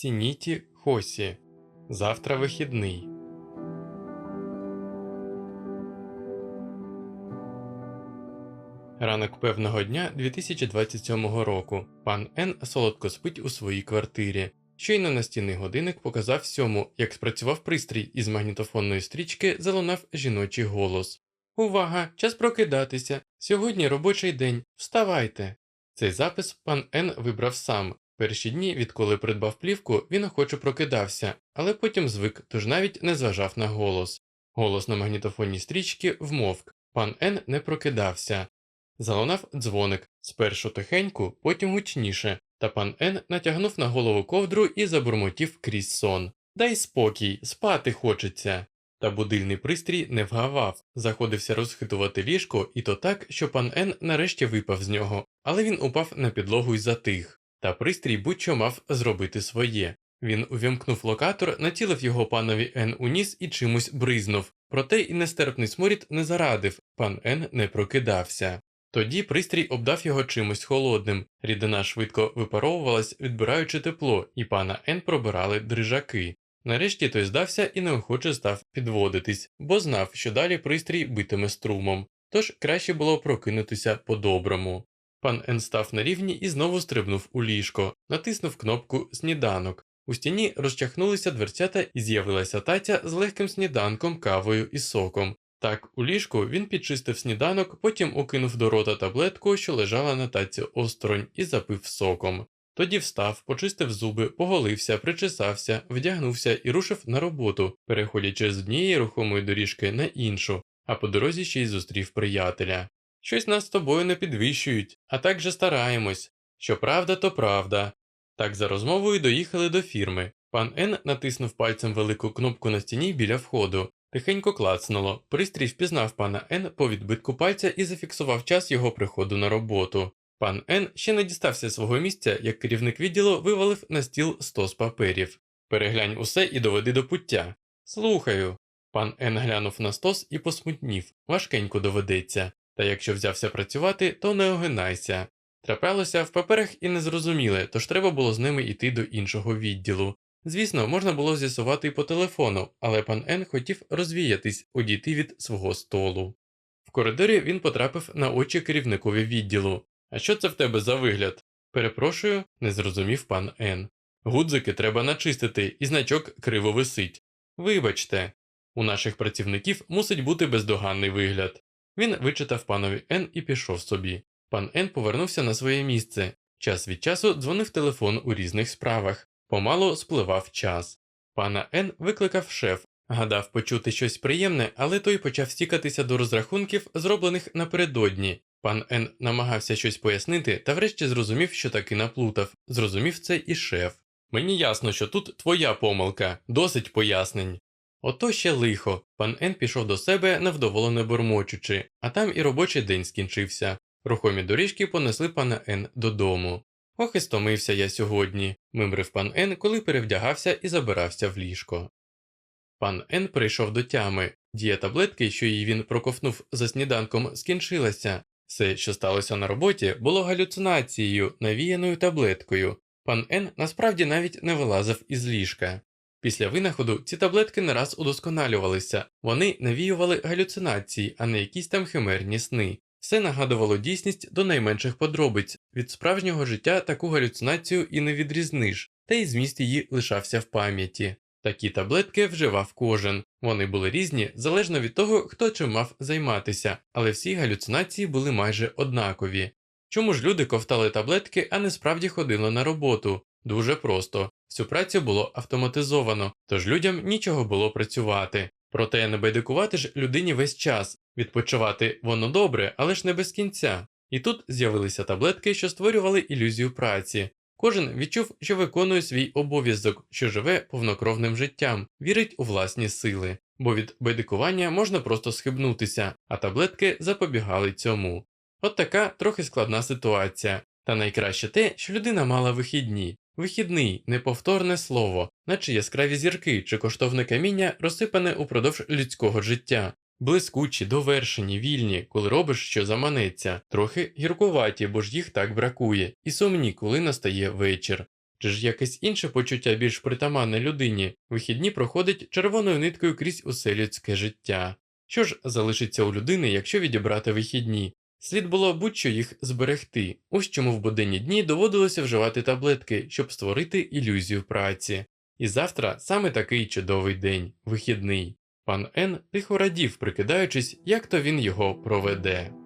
Сініті Хосі. Завтра вихідний. Ранок певного дня 2027 року. Пан Н солодко спить у своїй квартирі. Щойно настінний годинник показав сьому, як спрацював пристрій із магнітофонної стрічки, залунав жіночий голос. Увага! Час прокидатися! Сьогодні робочий день. Вставайте! Цей запис пан Н вибрав сам. Перші дні, відколи придбав плівку, він охоче прокидався, але потім звик, тож навіть не зважав на голос. Голос на магнітофонній стрічці вмовк. Пан Н не прокидався. Залунав дзвоник спершу тихенько, потім гучніше, та пан Н натягнув на голову ковдру і забурмотів крізь сон. Дай спокій, спати хочеться. Та будильний пристрій не вгавав, заходився розхитувати ліжко, і то так, що пан Н нарешті випав з нього, але він упав на підлогу й затих. Та пристрій будь-що мав зробити своє. Він увімкнув локатор, націлив його панові Н у ніс і чимось бризнув, проте і нестерпний сморід не зарадив, пан Н не прокидався. Тоді пристрій обдав його чимось холодним, рідина швидко випаровувалась, відбираючи тепло, і пана Н пробирали дрижаки. Нарешті той здався і неохоче став підводитись, бо знав, що далі пристрій битиме струмом, тож краще було прокинутися по-доброму. Пан Н став на рівні і знову стрибнув у ліжко, натиснув кнопку Сніданок. У стіні розчахнулися дверцята і з'явилася таця з легким сніданком, кавою і соком. Так, у ліжку він підчистив сніданок, потім укинув до рота таблетку, що лежала на таці осторонь, і запив соком. Тоді встав, почистив зуби, поголився, причесався, вдягнувся і рушив на роботу, переходячи з однієї рухомої доріжки на іншу, а по дорозі ще й зустрів приятеля. Щось нас з тобою не підвищують, а так же стараємось. Що правда, то правда. Так за розмовою доїхали до фірми. Пан Н натиснув пальцем велику кнопку на стіні біля входу. Тихенько клацнуло. Пристрій впізнав пана Н по відбитку пальця і зафіксував час його приходу на роботу. Пан Н ще не дістався свого місця, як керівник відділу вивалив на стіл стос паперів. Переглянь усе і доведи до пуття. Слухаю. Пан Н глянув на стос і посмутнів. Важкенько доведеться. Та якщо взявся працювати, то не огинайся. Траплялося в паперах і незрозуміле, тож треба було з ними йти до іншого відділу. Звісно, можна було з'ясувати і по телефону, але пан Н хотів розвіятись, одійти від свого столу. В коридорі він потрапив на очі керівникові відділу. А що це в тебе за вигляд? Перепрошую, не зрозумів пан Н. Гудзики треба начистити, і значок криво висить. Вибачте, у наших працівників мусить бути бездоганний вигляд. Він вичитав панові Н і пішов собі. Пан Н повернувся на своє місце. Час від часу дзвонив телефон у різних справах. Помалу спливав час. Пана Н викликав шеф, гадав почути щось приємне, але той почав стікатися до розрахунків, зроблених напередодні. Пан Н намагався щось пояснити, та врешті зрозумів, що таки наплутав. Зрозумів це і шеф. Мені ясно, що тут твоя помилка, досить пояснень. Ото ще лихо. Пан Н пішов до себе, невдоволено бормочучи, а там і робочий день скінчився. Рухомі доріжки понесли пана Н додому. Ох і стомився я сьогодні, мимрив пан Н, коли перевдягався і забирався в ліжко. Пан Н прийшов до тями. Дія таблетки, що її він проковтнув за сніданком, скінчилася. Все, що сталося на роботі, було галюцинацією, навіяною таблеткою. Пан Н насправді навіть не вилазив із ліжка. Після винаходу ці таблетки не раз удосконалювалися, вони навіювали галюцинації, а не якісь там химерні сни. Все нагадувало дійсність до найменших подробиць, від справжнього життя таку галюцинацію і не відрізниш, та й зміст її лишався в пам'яті. Такі таблетки вживав кожен, вони були різні залежно від того, хто чим мав займатися, але всі галюцинації були майже однакові. Чому ж люди ковтали таблетки, а не справді ходили на роботу? Дуже просто всю працю було автоматизовано, тож людям нічого було працювати. Проте не байдикувати ж людині весь час, відпочивати воно добре, але ж не без кінця. І тут з'явилися таблетки, що створювали ілюзію праці. Кожен відчув, що виконує свій обов'язок, що живе повнокровним життям, вірить у власні сили, бо від байдикування можна просто схибнутися, а таблетки запобігали цьому. От така трохи складна ситуація. Та найкраще те, що людина мала вихідні. Вихідний, неповторне слово, наче яскраві зірки чи коштовне каміння, розсипане упродовж людського життя, блискучі, довершені, вільні, коли робиш, що заманеться, трохи гіркуваті, бо ж їх так бракує, і сумні, коли настає вечір. Чи ж якесь інше почуття більш притаманне людині, вихідні проходить червоною ниткою крізь усе людське життя. Що ж залишиться у людини, якщо відібрати вихідні? Слід було будь-що їх зберегти, ось чому в буденні дні доводилося вживати таблетки, щоб створити ілюзію праці. І завтра саме такий чудовий день, вихідний. Пан Н тихо радів, прикидаючись, як то він його проведе.